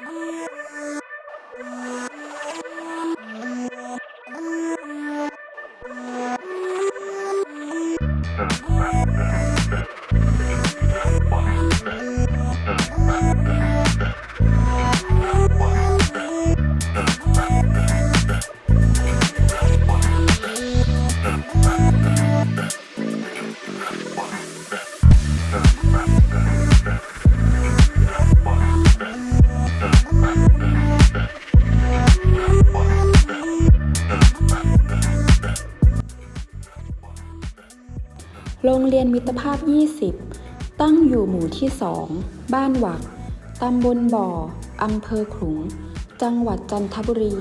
Yeah. โรงเรียนมิตรภาพ 20 ตั้งอยู่หมู่ที่ 2 บ้านหวัก ตำบลบ่อ อำเภอขลุง จังหวัดจันทบุรี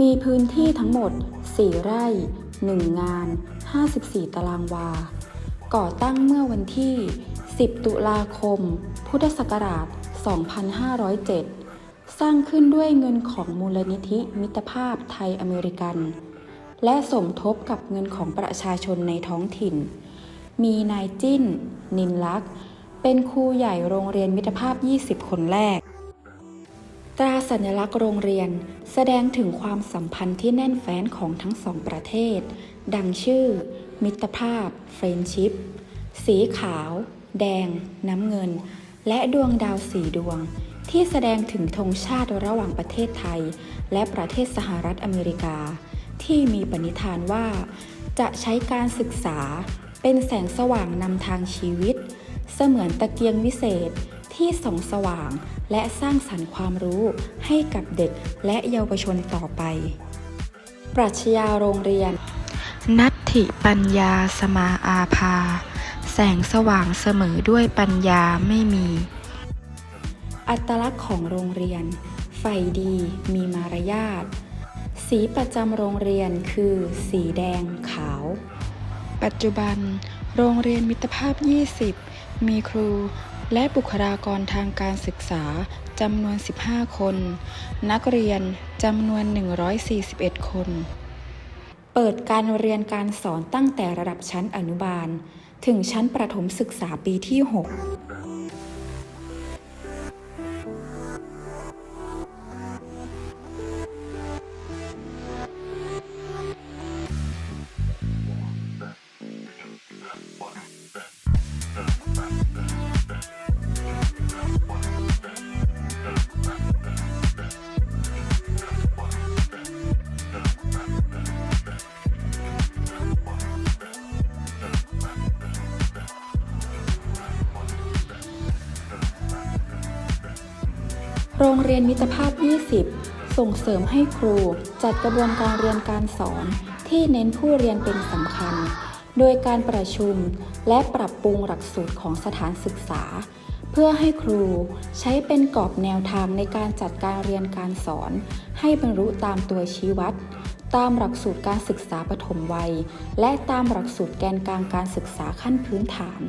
มีพื้นที่ทั้งหมด 4 ไร่ 1 งาน 54 ตารางวา ก่อตั้งเมื่อวันที่ 10 ตุลาคม พุทธศักราช 2507 สร้างขึ้นด้วยเงินของมูลนิธิมิตรภาพไทยอเมริกันและสมทบกับเงินของประชาชนในท้องถิ่น มีนายจิ้น นินลักษ์เป็นครูใหญ่โรงเรียนมิตรภาพ 20 คนแรก ตราสัญลักษณ์โรงเรียนแสดงถึงความสัมพันธ์ที่แน่นแฟ้นของทั้งสองประเทศ ดังชื่อ มิตรภาพ เฟรนชิพ สีขาว แดง น้ำเงิน และดวงดาวสีดวง ที่แสดงถึงธงชาติระหว่างประเทศไทย และประเทศสหรัฐอเมริกา ที่มีปณิธานว่าจะใช้การศึกษา เป็นแสงสว่างนำทางชีวิต เสมือนตะเกียงวิเศษที่ส่องสว่างและสร้างสรรค์ความรู้ให้กับเด็กและเยาวชนต่อไป ปรัชญาโรงเรียน นัตถิปัญญาสมาอาภา แสงสว่างเสมอด้วยปัญญาไม่มี อัตลักษณ์ของโรงเรียน ไฟดีมีมารยาท สีประจำโรงเรียนคือสีแดงขาว ปัจจุบัน โรงเรียนมิตรภาพ 20 มีครูและบุคลากรทางการศึกษาจำนวน 15 คน นักเรียนจำนวน 141 คน เปิดการเรียนการสอนตั้งแต่ระดับชั้นอนุบาล ถึงชั้นประถมศึกษาปีที่ 6 โรงเรียนมิตรภาพ 20 ส่งเสริมให้ครูจัดกระบวนการเรียนการสอน ที่เน้นผู้เรียนเป็นสำคัญ โดยการประชุมและปรับปรุงหลักสูตรของสถานศึกษา เพื่อให้ครูใช้เป็นกรอบแนวทางในการจัดการเรียนการสอน ให้บรรลุตามตัวชี้วัด ตามหลักสูตรการศึกษาปฐมวัย และตามหลักสูตรแกนกลางการศึกษาขั้นพื้นฐาน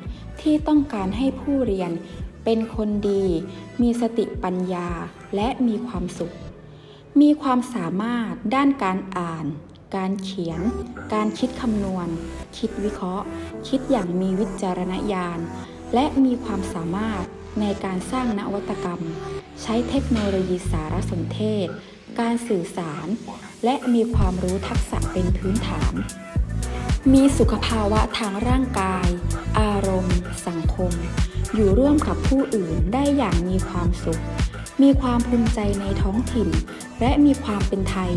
ที่ต้องการให้ผู้เรียน เป็นคนดี มีสติปัญญาและมีความสุข มีความสามารถด้านการอ่าน การเขียน การคิดคำนวณ คิดวิเคราะห์ คิดอย่างมีวิจารณญาณ และมีความสามารถในการสร้างนวัตกรรม ใช้เทคโนโลยีสารสนเทศ การสื่อสาร และมีความรู้ทักษะเป็นพื้นฐาน มีสุขภาวะทางร่างกาย อารมณ์ สังคม อยู่ร่วมกับผู้อื่นได้อย่างมีความสุข มีความภูมิใจในท้องถิ่น และมีความเป็นไทย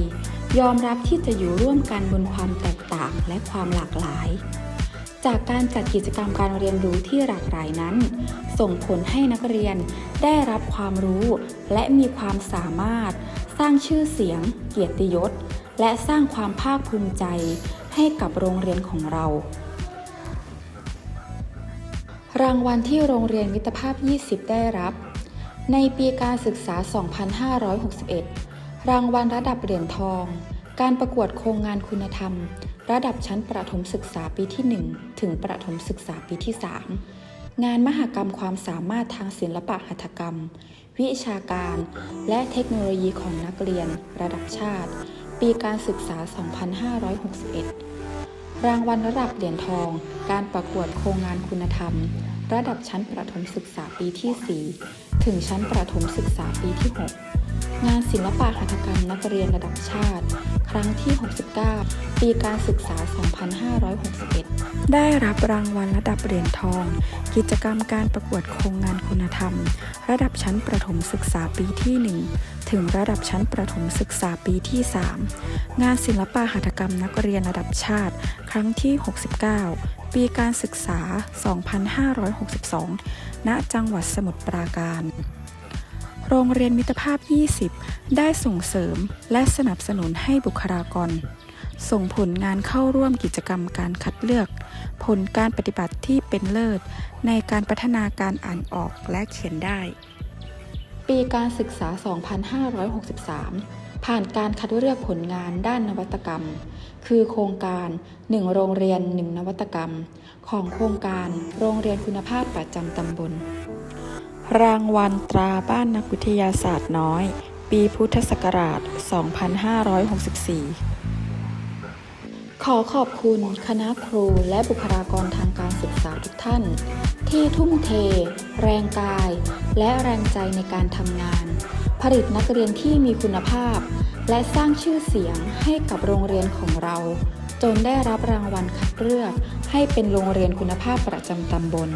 ยอมรับที่จะอยู่ร่วมกันบนความแตกต่างและความหลากหลาย จากการจัดกิจกรรมการเรียนรู้ที่หลากหลายนั้น ส่งผลให้นักเรียนได้รับความรู้ และมีความสามารถ สร้างชื่อเสียง เกียรติยศ และสร้างความภาคภูมิใจให้กับโรงเรียนของเรา รางวัลที่โรงเรียนมิตรภาพ 20 ได้รับ ในปีการศึกษา 2561 รางวัลระดับเหรียญทอง การประกวดโครงงานคุณธรรม ระดับชั้นประถมศึกษาปีที่ 1 ถึงประถมศึกษาปีที่ 3 งานมหกรรมความสามารถทางศิลปะหัตถกรรม วิชาการ และเทคโนโลยีของนักเรียน ระดับชาติ ปีการศึกษา 2561 รางวัลระดับเหรียญทอง การประกวดโครงงานคุณธรรม ระดับชั้นประถมศึกษาปีที่ 4 ถึงชั้นประถมศึกษาปีที่ 6 งานศิลปะหัตถกรรมนักเรียนระดับชาติ ครั้งที่ 69 ปีการศึกษา 2561 ได้รับรางวัลระดับเหรียญทอง กิจกรรมการประกวดโครงงานคุณธรรม ระดับชั้นประถมศึกษาปีที่ 1 ถึงระดับชั้นประถมศึกษาปีที่ 3 งานศิลปะหัตถกรรมนักเรียนระดับชาติ ครั้งที่ 69ปีการศึกษา 2562 ณ จังหวัดสมุทรปราการ โรงเรียนมิตรภาพ 20 ได้ส่งเสริมและสนับสนุนให้บุคลากร ส่งผลงานเข้าร่วมกิจกรรมการคัดเลือก ผลการปฏิบัติที่เป็นเลิศ ในการพัฒนาการอ่านออกและเขียนได้ ปีการศึกษา 2563 ผ่านการคัดเลือกผลงานด้านนวัตกรรม คือโครงการ 1 โรงเรียน 1 นวัตกรรม ของโครงการโรงเรียนคุณภาพประจำตำบล รางวัลตราบ้านนักวิทยาศาสตร์น้อย ปีพุทธศักราช 2564 ขอขอบคุณคณะครูและบุคลากรทางการศึกษาทุกท่าน ที่ทุ่มเท แรงกาย และแรงใจในการทำงาน ผลิตนักเรียนที่มีคุณภาพ และสร้างชื่อเสียงให้กับโรงเรียนของเรา จนได้รับรางวัลคัดเลือกให้เป็นโรงเรียนคุณภาพประจำตำบล